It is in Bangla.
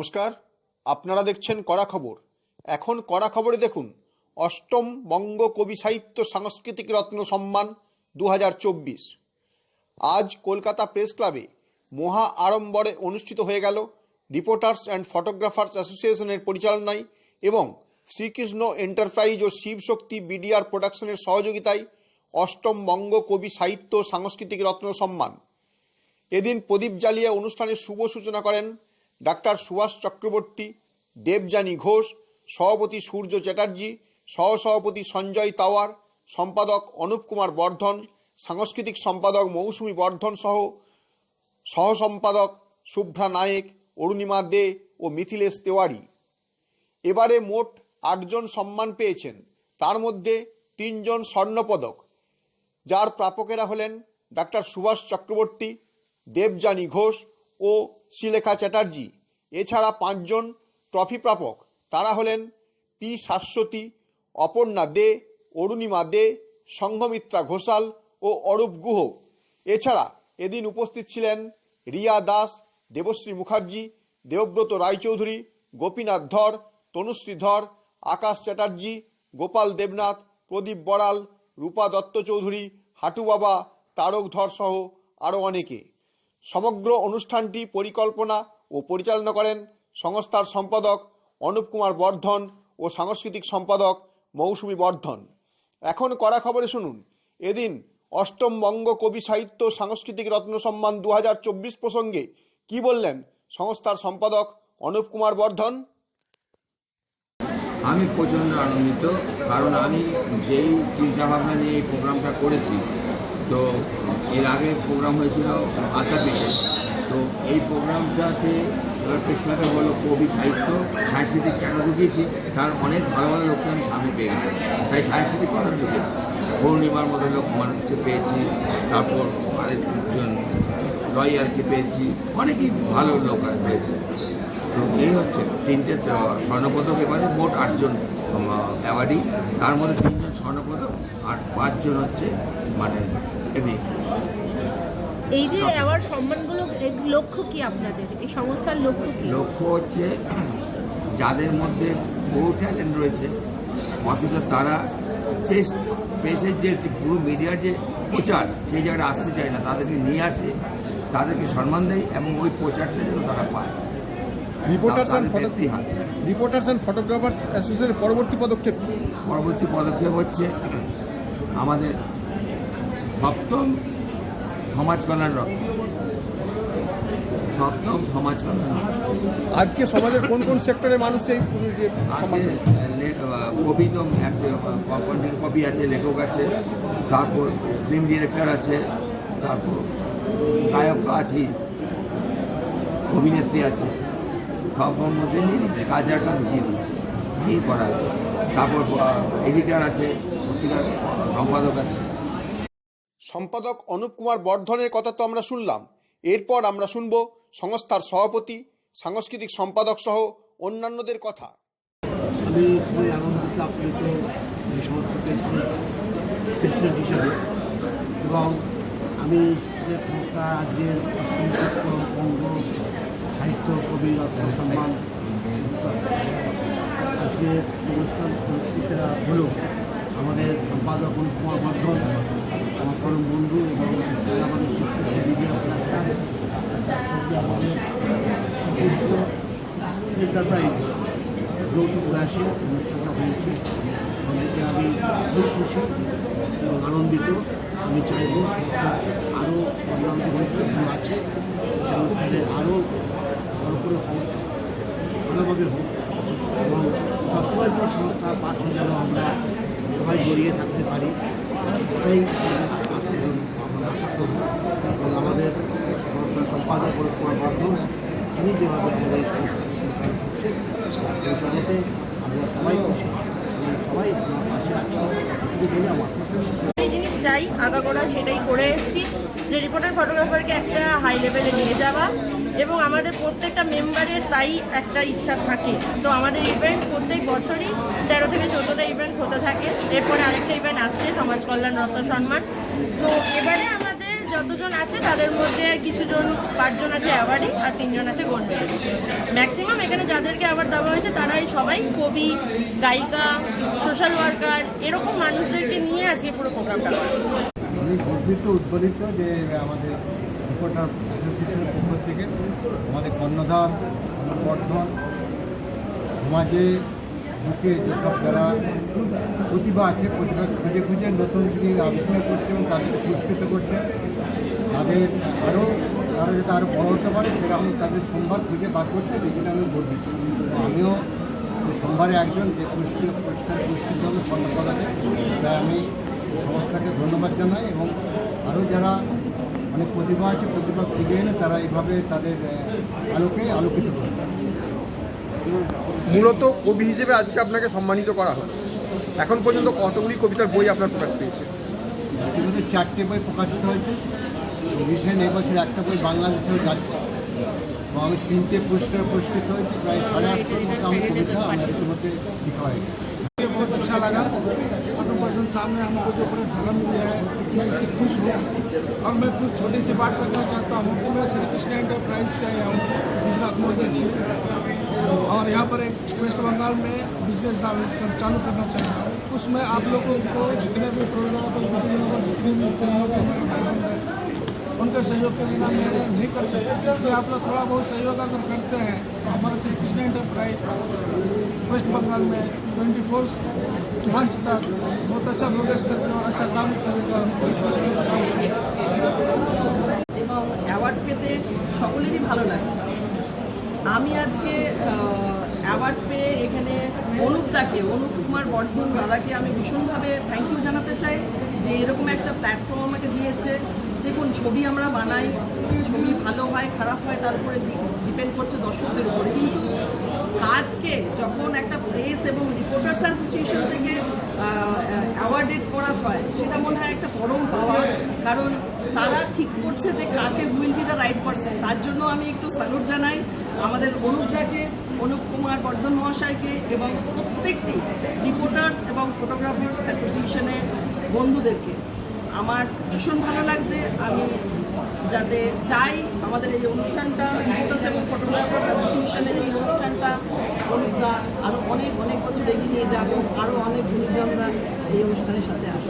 নমস্কার, আপনারা দেখছেন কড়া খবর। এখন কড়া খবরে দেখুন, অষ্টম বঙ্গ কবি সাহিত্য সাংস্কৃতিক রত্ন সম্মান দু হাজার চব্বিশ। আজ কলকাতা প্রেস ক্লাবে মহা আড়ম্বরে অনুষ্ঠিত হয়ে গেল রিপোর্টার্স অ্যান্ড ফটোগ্রাফার্স অ্যাসোসিয়েশনের পরিচালনায় এবং শ্রীকৃষ্ণ এন্টারপ্রাইজ ও শিবশক্তি বিডিআর প্রোডাকশনের সহযোগিতায় অষ্টম বঙ্গ কবি সাহিত্য সাংস্কৃতিক রত্ন সম্মান। এদিন প্রদীপ জ্বালিয়ে অনুষ্ঠানের শুভ সূচনা করেন ডাক্তার সুভাষ চক্রবর্তী, দেবযানী ঘোষ, সভাপতি সূর্য চ্যাটার্জি, সহসভাপতি সঞ্জয় তাওয়ার, সম্পাদক অনুপ কুমার বর্ধন, সাংস্কৃতিক সম্পাদক মৌসুমী বর্ধন সহ সহ সম্পাদক শুভ্রা নায়েক, অরুণিমা দে ও মিথিলেশ তেওয়ারি। এবারে মোট আটজন সম্মান পেয়েছেন। তার মধ্যে তিনজন স্বর্ণপদক, যার প্রাপকেরা হলেন ডাক্তার সুভাষ চক্রবর্তী, দেবযানী ঘোষ ও শ্রীলেখা চ্যাটার্জি। এছাড়া পাঁচজন ট্রফি প্রাপক। তারা হলেন পি শাশ্বতী, অপর্ণা দে, অরুণিমা দে, সংঘমিত্রা ঘোষাল ও অরূপ গুহ। এছাড়া এদিন উপস্থিত ছিলেন রিয়া দাস, দেবশ্রী মুখার্জি, দেবব্রত রায়চৌধুরী, গোপীনাথ ধর, তনুশ্রী ধর, আকাশ চ্যাটার্জি, গোপাল দেবনাথ, প্রদীপ বড়াল, রূপা দত্ত চৌধুরী, হাটু বাবা, তারক ধর সহ আরও অনেকে। সমগ্র অনুষ্ঠানটি পরিকল্পনা ও পরিচালনা করেন সংস্থার সম্পাদক অনুপ কুমার বর্ধন ও সাংস্কৃতিক সম্পাদক মৌসুমী বর্ধন। এখন কড়া খবরে শুনুন। এদিন অষ্টম বঙ্গ কবি সাহিত্য সাংস্কৃতিক রত্ন সম্মান দু হাজার চব্বিশ প্রসঙ্গে কি বললেন সংস্থার সম্পাদক অনুপ কুমার বর্ধন? আমি প্রচণ্ড আনন্দিত, কারণ আমি যেই চিন্তাভাবনা নিয়ে এই প্রোগ্রামটা করেছি, তো এর আগে প্রোগ্রাম হয়েছিল আদ্যাপীঠে। তো এই প্রোগ্রামটাতে এবার প্রেস ক্লাবে হলো কবি, সাহিত্য, সাংস্কৃতিক কেন ঢুকিয়েছি, তার অনেক ভালো ভালো লোককে আমি সামনে পেয়ে গেছি। তাই সাংস্কৃতিক কথা ঢুকেছি পূর্ণিমার মতো লোক মানুষকে পেয়েছি, তারপর আরেকজন লয়ারকে পেয়েছি, অনেকেই ভালো লোক আর পেয়েছি। তো এই হচ্ছে তিনটে স্বর্ণপদক এবারে মোট আটজন অ্যাওয়ার্ডি তার মধ্যে তিনজন স্বর্ণপদক আর পাঁচজন হচ্ছে মানে এমনি এই যে অ্যাওয়ার্ড সম্মানগুলো লক্ষ্য কি আপনাদের? এই সংস্থার লক্ষ্য কি? লক্ষ্য হচ্ছে যাদের মধ্যে বহু ট্যালেন্ট রয়েছে অথচ তারা প্রেস প্রেসের যে পুরো মিডিয়ার যে প্রচার সেই জায়গাটা আসতে চায় না তাদেরকে নিয়ে আসে তাদেরকে সম্মান দেয় এবং ওই প্রচারটা যেন তারা পায়। Reporters and reporters and photographers অ্যাসোসিয়েশনের পরবর্তী পদক্ষেপ পরবর্তী পদক্ষেপ হচ্ছে আমাদের সপ্তম সমাজ কল্যাণ রত্ন সপ্তম সমাজ কল্যাণ আজকে সমাজের কোন কোন সেক্টরের মানুষ এই আছে কবি তো আছে কবি আছে লেখক আছে তারপর ফিল্ম ডিরেক্টর আছে তারপর গায়ক তো আছেই অভিনেত্রী আছে। সব মধ্যে নিয়ে নিচ্ছে কাজারটা ঢুকিয়ে দিচ্ছে এই করা আছে? তারপর এডিটার আছে পত্রিকার সম্পাদক আছে। সম্পাদক অনুপ কুমার বর্ধনের কথা তো আমরা শুনলাম। এরপর আমরা শুনব সংস্থার সভাপতি, সাংস্কৃতিক সম্পাদক সহ অন্যান্যদের কথা। এবং আমি সংস্থা আজকের সাহিত্য সম্মান আজকের অনুষ্ঠান হলো আমাদের সম্পাদক অনুপ কুমার বর্ধন আমার পরম বন্ধু এবং আমাদের শিক্ষক মিডিয়া তার আমাদের অনুষ্ঠানটা হয়েছে। আমাদেরকে আমি খুব খুশি এবং আনন্দিত। আমি চাইব আরও অন্যান্য অনুষ্ঠানগুলো আছে। সেই অনুষ্ঠানে আরও ভালো করে হোক ভালোভাবে হোক। এবং সবসময় কোনো সংস্থার পাশে যেন আমরা সবাই জড়িয়ে থাকতে পারি। এটাই আমাদের সম্পাদক বর্ধন তিনি যেভাবে আমাদের এই জগতে আমরা সবাই খুশি সবাই আমার পাশে আছে বলে আমার চাই আগাগোড়া সেটাই করে এসেছি। যে রিপোর্টার ফটোগ্রাফারকে একটা হাই লেভেলে নিয়ে যাওয়া এবং আমাদের প্রত্যেকটা মেম্বারের তাই একটা ইচ্ছা থাকে। তো আমাদের ইভেন্ট প্রত্যেক বছরই তেরো থেকে চোদ্দোটা ইভেন্টস হতে থাকে। এরপরে আরেকটা ইভেন্ট আসছে, সমাজ কল্যাণ রত্ন সম্মান তো এবারে আমাদের যতজন আছে, তাদের মধ্যে কিছুজন, পাঁচজন আছে অ্যাওয়ার্ডি আর তিনজন আছে গোল্ড ম্যাক্সিমাম এখানে যাদেরকে অ্যাওয়ার্ড দেওয়া হয়েছে, তারাই সবাই কবি, গায়িকা সোশ্যাল ওয়ার্কার এরকম মানুষদেরকে নিয়ে আজকে পুরো প্রোগ্রামটা আমি গর্বিত উদ্বোধিত যে আমাদের রিপোর্টার অ্যাসোসিয়েশনের পক্ষ থেকে আমাদের কর্ণধার, বর্ধন সমাজে বুকে যেসব যারা প্রতিভা আছে, প্রতিভা খুঁজে খুঁজে নতুন যিনি আবিষ্কার করছে এবং তাদেরকে পুরস্কৃত করছে, তাদের আরও, তারা যাতে আরও বড় হতে পারে, সেরকম তাদের সোমবার খুঁজে বার করছে যেখানে আমি গর্বিত আমিও সোমবারে একজন যে পুরস্কৃত, পুরস্কার পুরস্কৃত হবে স্বর্ণপদকে, তাই আমি সংস্থাকে ধন্যবাদ জানাই এবং আরও যারা অনেক প্রতিভা আছে, প্রতিভা খুঁজে এনে তারা এইভাবে তাদের, আলোকে আলোকিত করে মূলত কবি হিসেবে আজকে আপনাকে সম্মানিত করা হলো এখন পর্যন্ত কতগুলি কবিতার বই আপনার প্রকাশ পেয়েছে ইতিমধ্যে চারটে বই প্রকাশিত হয়েছে রিসেন্ট এবছর একটা বই বাংলাদেশেও যাচ্ছে এবং আমি তিনটে পুরস্কার পুরস্কৃত হয়েছি প্রায় সাড়ে আটশোর মতো আমার কবিতা আমার ইতিমধ্যে লিখা হয়ে গেছে ये बहुत अच्छा लगा फोटो पर्सन सामने हमको जो पूरा धर्म मिला है मैं इससे खुश हूँ और मैं कुछ छोटी सी बात करना चाहता हूँ कि मैं श्री कृष्ण एंटरप्राइज से आया हूँ गुजरात मोदी जी और यहाँ पर एक वेस्ट बंगाल में बिजनेस चालू करना चाह रहा हूँ उसमें आप लोगों को जितने भी प्रोग्राम जितने भी सहयोग उनके सहयोग के बिना मैं नहीं कर सकता इसलिए आप लोग थोड़ा बहुत सहयोग अगर करते हैं तो हमारा श्री कृष्ण एंटरप्राइज वेस्ट बंगाल में ट्वेंटी फोर मंच तक बहुत अच्छा प्रोग्रेस करके और अच्छा काम करेगा এবং অ্যাওয়ার্ড পেতে সকলেরই ভালো লাগে আমি আজকে অ্যাওয়ার্ড পেয়ে এখানে অনুপদাকে, অনুপ কুমার বর্ধন দাদাকে আমি ভীষণভাবে থ্যাংক ইউ জানাতে চাই যে এরকম একটা প্ল্যাটফর্ম আমাকে দিয়েছে। দেখুন, ছবি আমরা বানাই, ছবি ভালো হয়, খারাপ হয়, তার উপরে ডিপেন্ড করছে দর্শকদের উপরে। কিন্তু কাজকে যখন একটা প্রেস এবং রিপোর্টার্স অ্যাসোসিয়েশন থেকে অ্যাওয়ার্ডেড করা হয়, সেটা মনে হয় একটা পরম পাওয়া কারণ তারা ঠিক করছে যে কাকে will be the right person তার জন্য আমি একটু স্যালুট জানাই আমাদের অনুপদাকে অনুপ কুমার বর্ধন মহাশয়কে এবং প্রত্যেকটি রিপোর্টার্স এবং ফটোগ্রাফার্স অ্যাসোসিয়েশনের বন্ধুদেরকে। আমার ভীষণ ভালো লাগছে, আমি যাতে চাই আমাদের এই অনুষ্ঠানটা রিপোর্টার্স এবং ফটোগ্রাফার্স অ্যাসোসিয়েশনের এই অনুষ্ঠানটা অনুপদা আরও অনেক অনেক বছর এগিয়ে নিয়ে যাব আরও অনেক গুণীজনরা এই অনুষ্ঠানের সাথে আসবে।